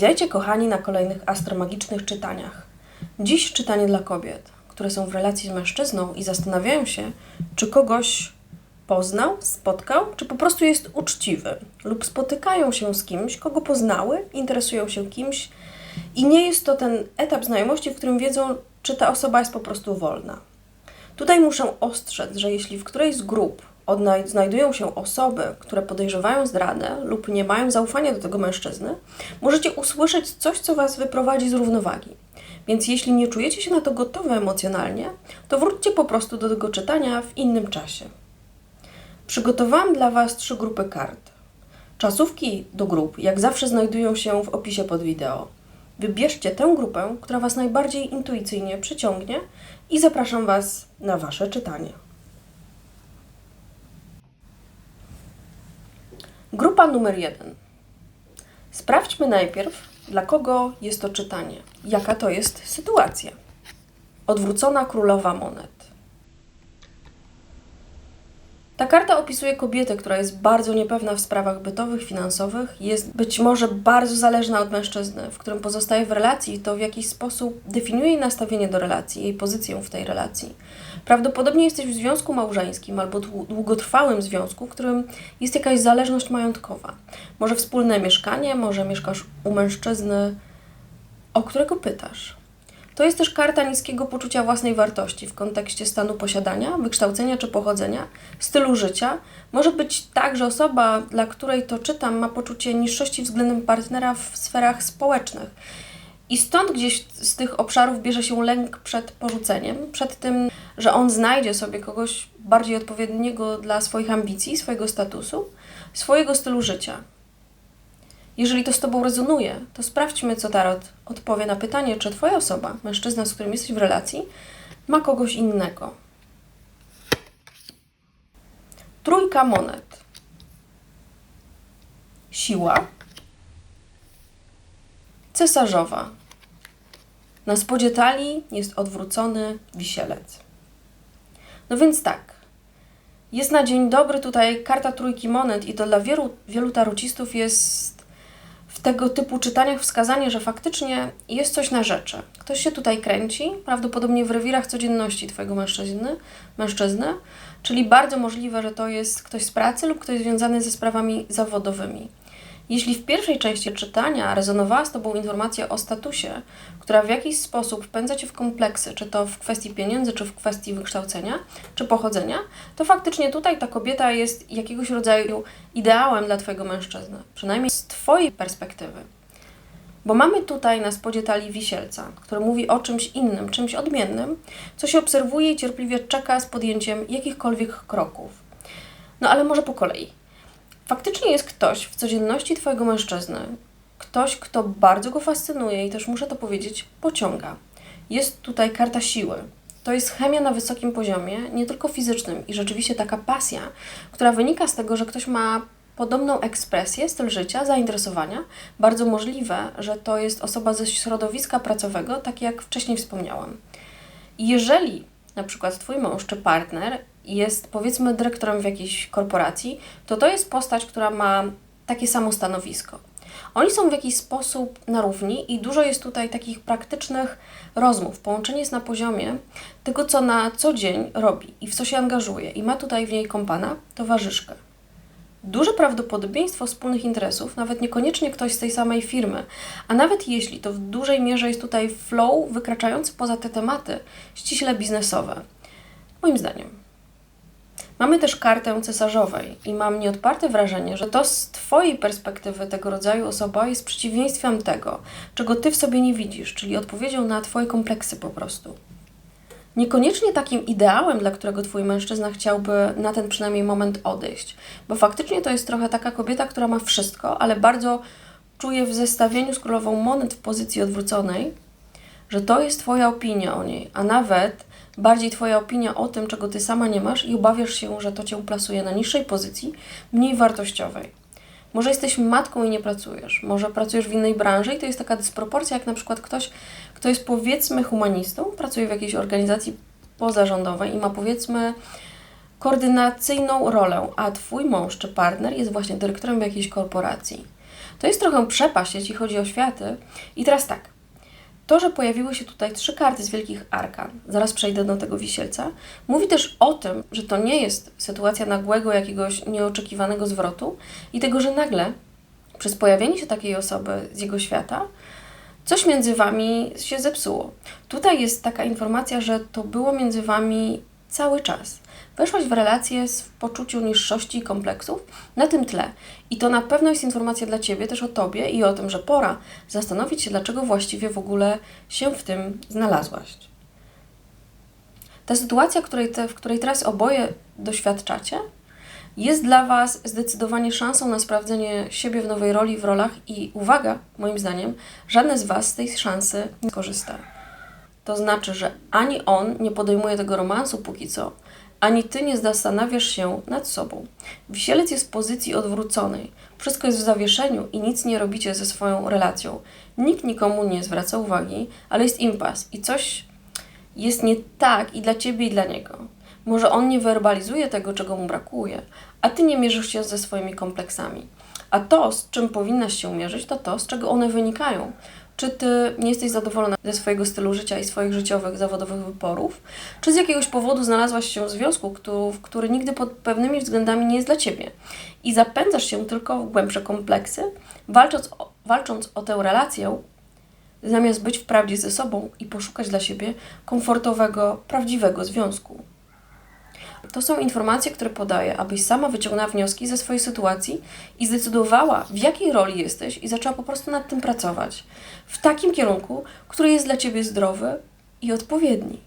Witajcie kochani na kolejnych astromagicznych czytaniach. Dziś czytanie dla kobiet, które są w relacji z mężczyzną i zastanawiają się, czy kogoś poznał, spotkał, czy po prostu jest uczciwy, lub spotykają się z kimś, kogo poznały, interesują się kimś i nie jest to ten etap znajomości, w którym wiedzą, czy ta osoba jest po prostu wolna. Tutaj muszę ostrzec, że jeśli w którejś z grup znajdują się osoby, które podejrzewają zdradę lub nie mają zaufania do tego mężczyzny, możecie usłyszeć coś, co Was wyprowadzi z równowagi. Więc jeśli nie czujecie się na to gotowe emocjonalnie, to wróćcie po prostu do tego czytania w innym czasie. Przygotowałam dla Was trzy grupy kart. Czasówki do grup, jak zawsze, znajdują się w opisie pod wideo. Wybierzcie tę grupę, która Was najbardziej intuicyjnie przyciągnie i zapraszam Was na Wasze czytanie. Grupa numer jeden. Sprawdźmy najpierw, dla kogo jest to czytanie. Jaka to jest sytuacja? Odwrócona królowa monet. Ta karta opisuje kobietę, która jest bardzo niepewna w sprawach bytowych, finansowych, jest być może bardzo zależna od mężczyzny, w którym pozostaje w relacji, to w jakiś sposób definiuje jej nastawienie do relacji, jej pozycję w tej relacji. Prawdopodobnie jesteś w związku małżeńskim albo dłu- długotrwałym związku, w którym jest jakaś zależność majątkowa. Może wspólne mieszkanie, może mieszkasz u mężczyzny, o którego pytasz. To jest też karta niskiego poczucia własnej wartości w kontekście stanu posiadania, wykształcenia czy pochodzenia, stylu życia. Może być tak, że osoba, dla której to czytam, ma poczucie niższości względem partnera w sferach społecznych. I stąd gdzieś z tych obszarów bierze się lęk przed porzuceniem, przed tym, że on znajdzie sobie kogoś bardziej odpowiedniego dla swoich ambicji, swojego statusu, swojego stylu życia. Jeżeli to z Tobą rezonuje, to sprawdźmy, co Tarot odpowie na pytanie, czy Twoja osoba, mężczyzna, z którym jesteś w relacji, ma kogoś innego. Trójka monet. Siła. Cesarzowa. Na spodzie talii jest odwrócony wisielec. No więc tak. Jest na dzień dobry tutaj karta trójki monet i to dla wielu, wielu tarocistów jest w tego typu czytaniach wskazanie, że faktycznie jest coś na rzeczy. Ktoś się tutaj kręci, prawdopodobnie w rewirach codzienności Twojego mężczyzny, mężczyzny, czyli bardzo możliwe, że to jest ktoś z pracy lub ktoś związany ze sprawami zawodowymi. Jeśli w pierwszej części czytania rezonowała z Tobą informacja o statusie, która w jakiś sposób wpędza Cię w kompleksy, czy to w kwestii pieniędzy, czy w kwestii wykształcenia, czy pochodzenia, to faktycznie tutaj ta kobieta jest jakiegoś rodzaju ideałem dla Twojego mężczyzny, przynajmniej z Twojej perspektywy. Bo mamy tutaj na spodzie talii wisielca, który mówi o czymś innym, czymś odmiennym, co się obserwuje i cierpliwie czeka z podjęciem jakichkolwiek kroków. No ale może po kolei. Faktycznie jest ktoś w codzienności Twojego mężczyzny, ktoś, kto bardzo go fascynuje i też muszę to powiedzieć, pociąga. Jest tutaj karta siły. To jest chemia na wysokim poziomie, nie tylko fizycznym i rzeczywiście taka pasja, która wynika z tego, że ktoś ma podobną ekspresję, styl życia, zainteresowania. Bardzo możliwe, że to jest osoba ze środowiska pracowego, tak jak wcześniej wspomniałam. Jeżeli na przykład Twój mąż czy partner jest powiedzmy dyrektorem w jakiejś korporacji, to to jest postać, która ma takie samo stanowisko. Oni są w jakiś sposób na równi i dużo jest tutaj takich praktycznych rozmów. Połączenie jest na poziomie tego, co na co dzień robi i w co się angażuje i ma tutaj w niej kompana, towarzyszkę. Duże prawdopodobieństwo wspólnych interesów, nawet niekoniecznie ktoś z tej samej firmy, a nawet jeśli to w dużej mierze jest tutaj flow wykraczający poza te tematy ściśle biznesowe. Moim zdaniem. Mamy też kartę cesarzowej i mam nieodparte wrażenie, że to z Twojej perspektywy tego rodzaju osoba jest przeciwieństwem tego, czego Ty w sobie nie widzisz, czyli odpowiedzią na Twoje kompleksy po prostu. Niekoniecznie takim ideałem, dla którego Twój mężczyzna chciałby na ten przynajmniej moment odejść, bo faktycznie to jest trochę taka kobieta, która ma wszystko, ale bardzo czuje w zestawieniu z królową monet w pozycji odwróconej, że to jest Twoja opinia o niej, a nawet bardziej Twoja opinia o tym, czego Ty sama nie masz i obawiasz się, że to Cię uplasuje na niższej pozycji, mniej wartościowej. Może jesteś matką i nie pracujesz, może pracujesz w innej branży i to jest taka dysproporcja, jak na przykład ktoś, kto jest powiedzmy humanistą, pracuje w jakiejś organizacji pozarządowej i ma powiedzmy koordynacyjną rolę, a Twój mąż czy partner jest właśnie dyrektorem jakiejś korporacji. To jest trochę przepaść, jeśli chodzi o światy. I teraz tak. To, że pojawiły się tutaj trzy karty z wielkich arkan, zaraz przejdę do tego wisielca, mówi też o tym, że to nie jest sytuacja nagłego, jakiegoś nieoczekiwanego zwrotu i tego, że nagle przez pojawienie się takiej osoby z jego świata, coś między wami się zepsuło. Tutaj jest taka informacja, że to było między wami cały czas. Weszłaś w relację w poczuciu niższości i kompleksów na tym tle. I to na pewno jest informacja dla Ciebie też o Tobie i o tym, że pora zastanowić się, dlaczego właściwie w ogóle się w tym znalazłaś. Ta sytuacja, której te, w której teraz oboje doświadczacie, jest dla Was zdecydowanie szansą na sprawdzenie siebie w nowej roli, w rolach i uwaga, moim zdaniem, żadne z Was z tej szansy nie korzysta. To znaczy, że ani on nie podejmuje tego romansu póki co, ani ty nie zastanawiasz się nad sobą. Wisielec jest w pozycji odwróconej. Wszystko jest w zawieszeniu i nic nie robicie ze swoją relacją. Nikt nikomu nie zwraca uwagi, ale jest impas i coś jest nie tak i dla ciebie, i dla niego. Może on nie werbalizuje tego, czego mu brakuje, a ty nie mierzysz się ze swoimi kompleksami. A to, z czym powinnaś się mierzyć, to to, z czego one wynikają. Czy ty nie jesteś zadowolona ze swojego stylu życia i swoich życiowych, zawodowych wyborów? Czy z jakiegoś powodu znalazłaś się w związku, który, który nigdy pod pewnymi względami nie jest dla ciebie? I zapędzasz się tylko w głębsze kompleksy, walcząc o, walcząc o tę relację, zamiast być wprawdzie ze sobą i poszukać dla siebie komfortowego, prawdziwego związku. To są informacje, które podaję, abyś sama wyciągnęła wnioski ze swojej sytuacji i zdecydowała, w jakiej roli jesteś i zaczęła po prostu nad tym pracować. W takim kierunku, który jest dla Ciebie zdrowy i odpowiedni.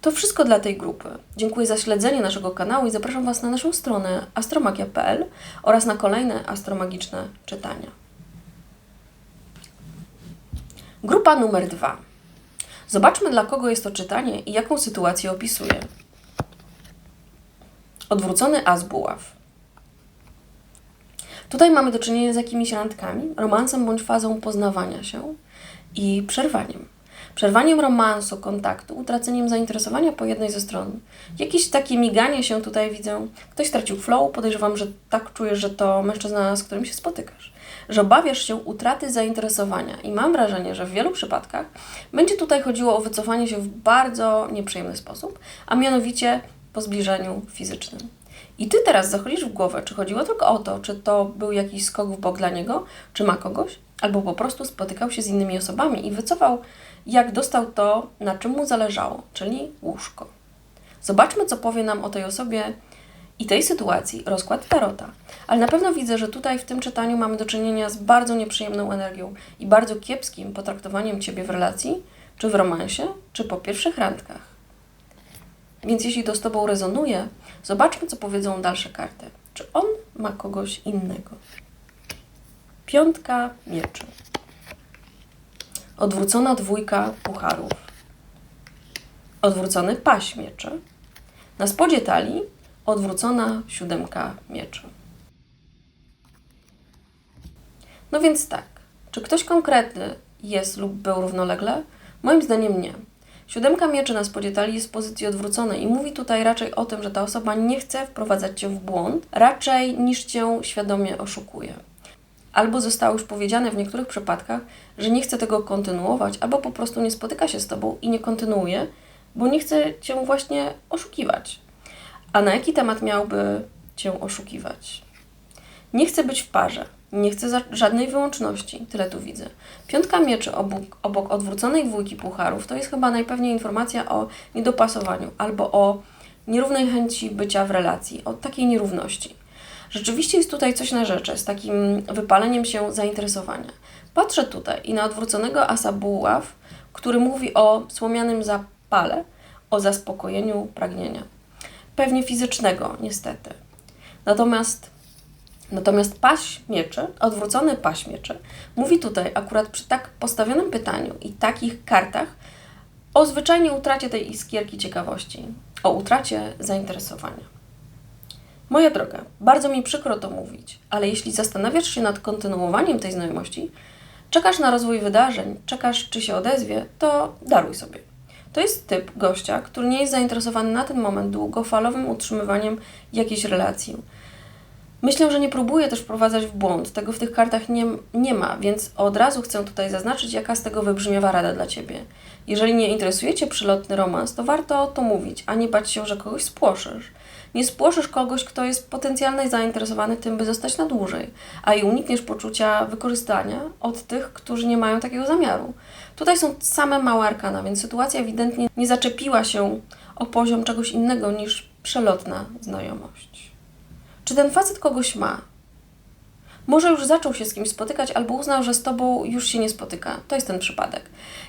To wszystko dla tej grupy. Dziękuję za śledzenie naszego kanału i zapraszam Was na naszą stronę astromagia.pl oraz na kolejne astromagiczne czytania. Grupa numer dwa. Zobaczmy, dla kogo jest to czytanie i jaką sytuację opisuje. Odwrócony as buław. Tutaj mamy do czynienia z jakimiś randkami, romansem bądź fazą poznawania się i przerwaniem. Przerwaniem romansu, kontaktu, utraceniem zainteresowania po jednej ze stron. Jakieś takie miganie się tutaj widzę. Ktoś stracił flow, podejrzewam, że tak czujesz, że to mężczyzna, z którym się spotykasz. Że obawiasz się utraty zainteresowania i mam wrażenie, że w wielu przypadkach będzie tutaj chodziło o wycofanie się w bardzo nieprzyjemny sposób, a mianowicie po zbliżeniu fizycznym. I ty teraz zachodzisz w głowę, czy chodziło tylko o to, czy to był jakiś skok w bok dla niego, czy ma kogoś, albo po prostu spotykał się z innymi osobami i wycofał, jak dostał to, na czym mu zależało, czyli łóżko. Zobaczmy, co powie nam o tej osobie i tej sytuacji rozkład tarota. Ale na pewno widzę, że tutaj w tym czytaniu mamy do czynienia z bardzo nieprzyjemną energią i bardzo kiepskim potraktowaniem Ciebie w relacji, czy w romansie, czy po pierwszych randkach. Więc jeśli to z Tobą rezonuje, zobaczmy, co powiedzą dalsze karty. Czy on ma kogoś innego? Piątka mieczy. Odwrócona dwójka pucharów. Odwrócony paś mieczy. Na spodzie talii odwrócona siódemka mieczy. No więc tak, czy ktoś konkretny jest lub był równolegle? Moim zdaniem nie. Siódemka mieczy na spodzie talii jest w pozycji odwróconej i mówi tutaj raczej o tym, że ta osoba nie chce wprowadzać Cię w błąd, raczej niż Cię świadomie oszukuje. Albo zostało już powiedziane w niektórych przypadkach, że nie chce tego kontynuować, albo po prostu nie spotyka się z Tobą i nie kontynuuje, bo nie chce Cię właśnie oszukiwać. A na jaki temat miałby Cię oszukiwać? Nie chce być w parze, nie chcę żadnej wyłączności, tyle tu widzę. Piątka mieczy obok, obok odwróconej dwójki pucharów to jest chyba najpewniej informacja o niedopasowaniu albo o nierównej chęci bycia w relacji, o takiej nierówności. Rzeczywiście jest tutaj coś na rzeczy z takim wypaleniem się zainteresowania. Patrzę tutaj i na odwróconego asa buław, który mówi o słomianym zapale, o zaspokojeniu pragnienia. Pewnie fizycznego, niestety. Natomiast Natomiast paś mieczy, odwrócony paś mieczy, mówi tutaj akurat przy tak postawionym pytaniu i takich kartach o zwyczajnie utracie tej iskierki ciekawości, o utracie zainteresowania. Moja droga, bardzo mi przykro to mówić, ale jeśli zastanawiasz się nad kontynuowaniem tej znajomości, czekasz na rozwój wydarzeń, czekasz, czy się odezwie, to daruj sobie. To jest typ gościa, który nie jest zainteresowany na ten moment długofalowym utrzymywaniem jakiejś relacji Myślę, że nie próbuję też wprowadzać w błąd. Tego w tych kartach nie, nie ma, więc od razu chcę tutaj zaznaczyć, jaka z tego wybrzmiewa rada dla Ciebie. Jeżeli nie interesuje Cię przylotny romans, to warto to mówić, a nie bać się, że kogoś spłoszysz. Nie spłoszysz kogoś, kto jest potencjalnie zainteresowany tym, by zostać na dłużej, a i unikniesz poczucia wykorzystania od tych, którzy nie mają takiego zamiaru. Tutaj są same małe arkana, więc sytuacja ewidentnie nie zaczepiła się o poziom czegoś innego niż przelotna znajomość. Czy ten facet kogoś ma? Może już zaczął się z kimś spotykać, albo uznał, że z tobą już się nie spotyka. To jest ten przypadek.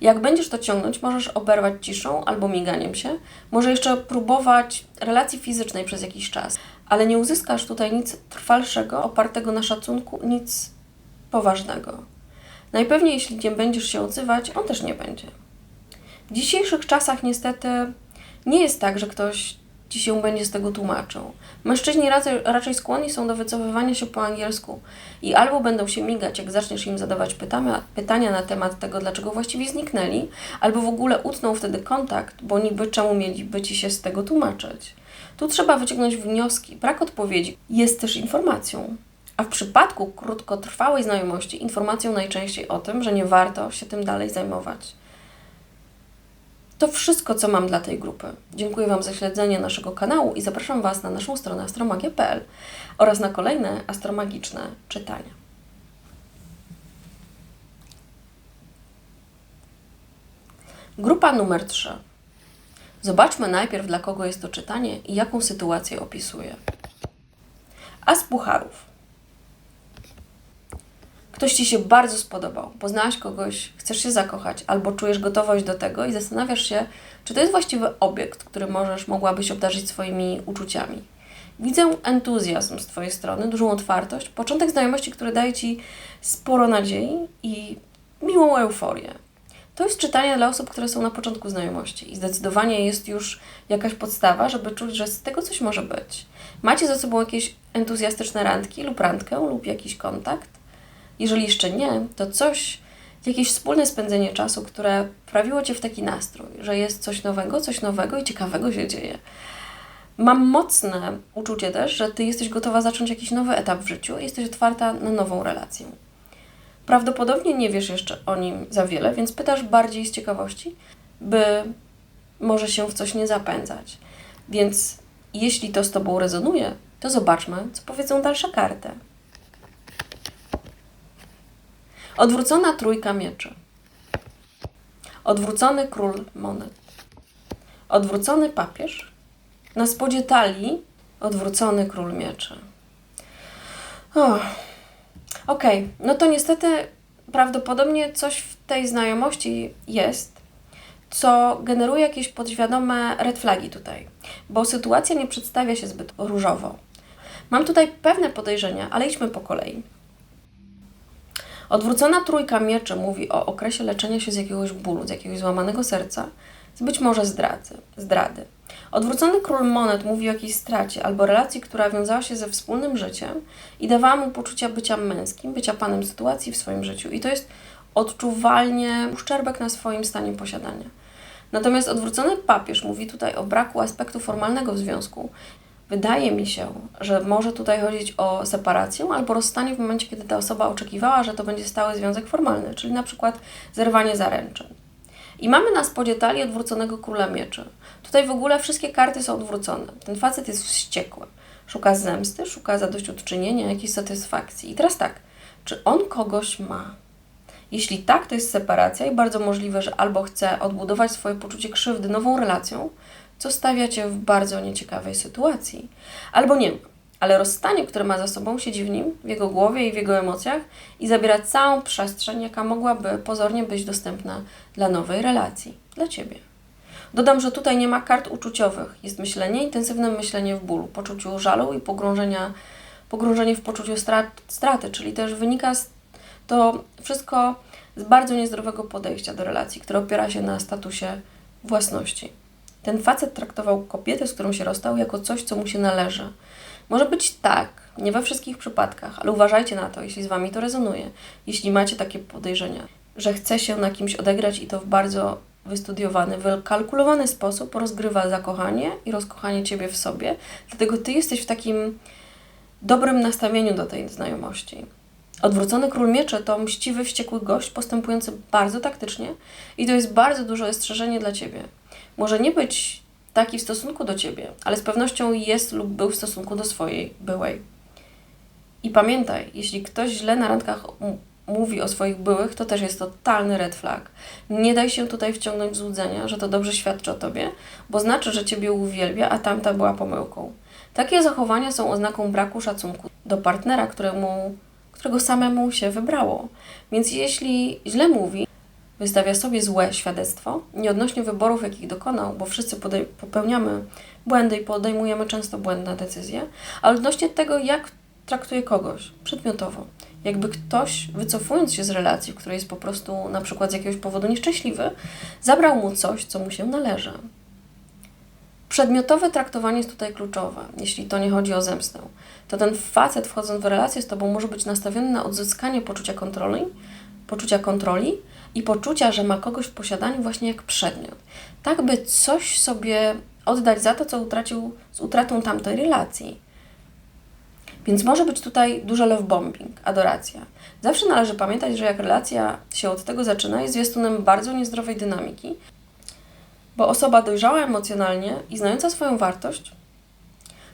Jak będziesz to ciągnąć, możesz oberwać ciszą albo miganiem się. Może jeszcze próbować relacji fizycznej przez jakiś czas, ale nie uzyskasz tutaj nic trwalszego, opartego na szacunku, nic poważnego. Najpewniej, jeśli nie będziesz się odzywać, on też nie będzie. W dzisiejszych czasach niestety nie jest tak, że ktoś ci się będzie z tego tłumaczył. Mężczyźni raczej, raczej skłonni są do wycofywania się po angielsku i albo będą się migać, jak zaczniesz im zadawać pytania, pytania na temat tego, dlaczego właściwie zniknęli, albo w ogóle utną wtedy kontakt, bo niby czemu mieliby ci się z tego tłumaczyć. Tu trzeba wyciągnąć wnioski. Brak odpowiedzi jest też informacją. A w przypadku krótkotrwałej znajomości, informacją najczęściej o tym, że nie warto się tym dalej zajmować. To wszystko, co mam dla tej grupy. Dziękuję Wam za śledzenie naszego kanału i zapraszam Was na naszą stronę astromagia.pl oraz na kolejne astromagiczne czytania. Grupa numer 3. Zobaczmy najpierw, dla kogo jest to czytanie i jaką sytuację opisuje. As pucharów. Ktoś Ci się bardzo spodobał, poznałaś kogoś, chcesz się zakochać, albo czujesz gotowość do tego i zastanawiasz się, czy to jest właściwy obiekt, który możesz, mogłabyś obdarzyć swoimi uczuciami. Widzę entuzjazm z Twojej strony, dużą otwartość, początek znajomości, który daje Ci sporo nadziei i miłą euforię. To jest czytanie dla osób, które są na początku znajomości i zdecydowanie jest już jakaś podstawa, żeby czuć, że z tego coś może być. Macie ze sobą jakieś entuzjastyczne randki lub randkę lub jakiś kontakt jeżeli jeszcze nie, to coś, jakieś wspólne spędzenie czasu, które wprawiło Cię w taki nastrój, że jest coś nowego, coś nowego i ciekawego się dzieje. Mam mocne uczucie też, że Ty jesteś gotowa zacząć jakiś nowy etap w życiu i jesteś otwarta na nową relację. Prawdopodobnie nie wiesz jeszcze o nim za wiele, więc pytasz bardziej z ciekawości, by może się w coś nie zapędzać. Więc jeśli to z Tobą rezonuje, to zobaczmy, co powiedzą dalsze karty. Odwrócona trójka mieczy. Odwrócony król monet. Odwrócony papież. Na spodzie talii odwrócony król mieczy. Okej, okay. no to niestety prawdopodobnie coś w tej znajomości jest, co generuje jakieś podświadome red flagi tutaj, bo sytuacja nie przedstawia się zbyt różowo. Mam tutaj pewne podejrzenia, ale idźmy po kolei. Odwrócona trójka mieczy mówi o okresie leczenia się z jakiegoś bólu, z jakiegoś złamanego serca, z być może zdradzy, zdrady. Odwrócony król monet mówi o jakiejś stracie albo relacji, która wiązała się ze wspólnym życiem i dawała mu poczucia bycia męskim, bycia panem sytuacji w swoim życiu. I to jest odczuwalnie uszczerbek na swoim stanie posiadania. Natomiast odwrócony papież mówi tutaj o braku aspektu formalnego w związku Wydaje mi się, że może tutaj chodzić o separację albo rozstanie w momencie, kiedy ta osoba oczekiwała, że to będzie stały związek formalny, czyli na przykład zerwanie zaręczyn. I mamy na spodzie talii odwróconego króla mieczy. Tutaj w ogóle wszystkie karty są odwrócone. Ten facet jest wściekły. Szuka zemsty, szuka zadośćuczynienia, jakiejś satysfakcji. I teraz tak, czy on kogoś ma? Jeśli tak, to jest separacja i bardzo możliwe, że albo chce odbudować swoje poczucie krzywdy nową relacją, co stawia cię w bardzo nieciekawej sytuacji. Albo nie, ale rozstanie, które ma za sobą, siedzi w nim, w jego głowie i w jego emocjach i zabiera całą przestrzeń, jaka mogłaby pozornie być dostępna dla nowej relacji, dla ciebie. Dodam, że tutaj nie ma kart uczuciowych. Jest myślenie, intensywne myślenie w bólu, poczuciu żalu i pogrążenia, pogrążenie w poczuciu strat, straty, czyli też wynika to wszystko z bardzo niezdrowego podejścia do relacji, które opiera się na statusie własności. Ten facet traktował kobietę, z którą się rozstał, jako coś, co mu się należy. Może być tak, nie we wszystkich przypadkach, ale uważajcie na to, jeśli z Wami to rezonuje, jeśli macie takie podejrzenia, że chce się na kimś odegrać i to w bardzo wystudiowany, wykalkulowany sposób rozgrywa zakochanie i rozkochanie Ciebie w sobie. Dlatego Ty jesteś w takim dobrym nastawieniu do tej znajomości. Odwrócony król mieczy to mściwy, wściekły gość, postępujący bardzo taktycznie i to jest bardzo duże ostrzeżenie dla ciebie. Może nie być taki w stosunku do ciebie, ale z pewnością jest lub był w stosunku do swojej byłej. I pamiętaj, jeśli ktoś źle na randkach mówi o swoich byłych, to też jest totalny red flag. Nie daj się tutaj wciągnąć w złudzenia, że to dobrze świadczy o tobie, bo znaczy, że ciebie uwielbia, a tamta była pomyłką. Takie zachowania są oznaką braku szacunku do partnera, któremu, którego samemu się wybrało. Więc jeśli źle mówi, wystawia sobie złe świadectwo, nie odnośnie wyborów, jakich dokonał, bo wszyscy popełniamy błędy i podejmujemy często błędne decyzje, ale odnośnie tego, jak traktuje kogoś przedmiotowo. Jakby ktoś, wycofując się z relacji, w której jest po prostu na przykład z jakiegoś powodu nieszczęśliwy, zabrał mu coś, co mu się należy. Przedmiotowe traktowanie jest tutaj kluczowe, jeśli to nie chodzi o zemstę. To ten facet wchodząc w relację z Tobą może być nastawiony na odzyskanie poczucia kontroli, poczucia kontroli i poczucia, że ma kogoś w posiadaniu właśnie jak przedmiot. Tak by coś sobie oddać za to, co utracił z utratą tamtej relacji. Więc może być tutaj dużo love bombing, adoracja. Zawsze należy pamiętać, że jak relacja się od tego zaczyna, jest zwiastunem bardzo niezdrowej dynamiki, bo osoba dojrzała emocjonalnie i znająca swoją wartość,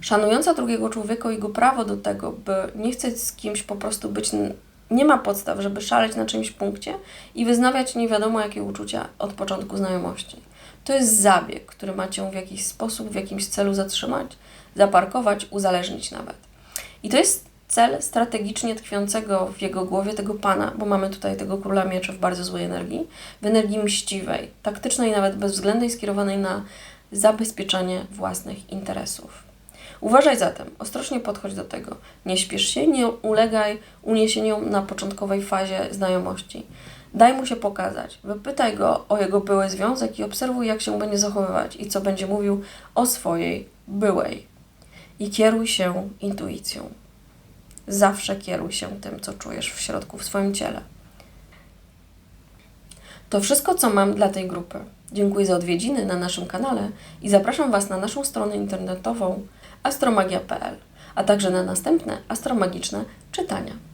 szanująca drugiego człowieka i jego prawo do tego, by nie chcieć z kimś po prostu być, nie ma podstaw, żeby szaleć na czymś punkcie i wyznawiać nie wiadomo jakie uczucia od początku znajomości. To jest zabieg, który ma Cię w jakiś sposób, w jakimś celu zatrzymać, zaparkować, uzależnić nawet. I to jest cel strategicznie tkwiącego w jego głowie tego pana, bo mamy tutaj tego króla mieczy w bardzo złej energii, w energii mściwej, taktycznej, nawet bezwzględnej, skierowanej na zabezpieczenie własnych interesów. Uważaj zatem, ostrożnie podchodź do tego. Nie śpiesz się, nie ulegaj uniesieniom na początkowej fazie znajomości. Daj mu się pokazać. Wypytaj go o jego były związek i obserwuj, jak się będzie zachowywać i co będzie mówił o swojej byłej. I kieruj się intuicją. Zawsze kieruj się tym, co czujesz w środku, w swoim ciele. To wszystko, co mam dla tej grupy. Dziękuję za odwiedziny na naszym kanale i zapraszam Was na naszą stronę internetową astromagia.pl, a także na następne astromagiczne czytania.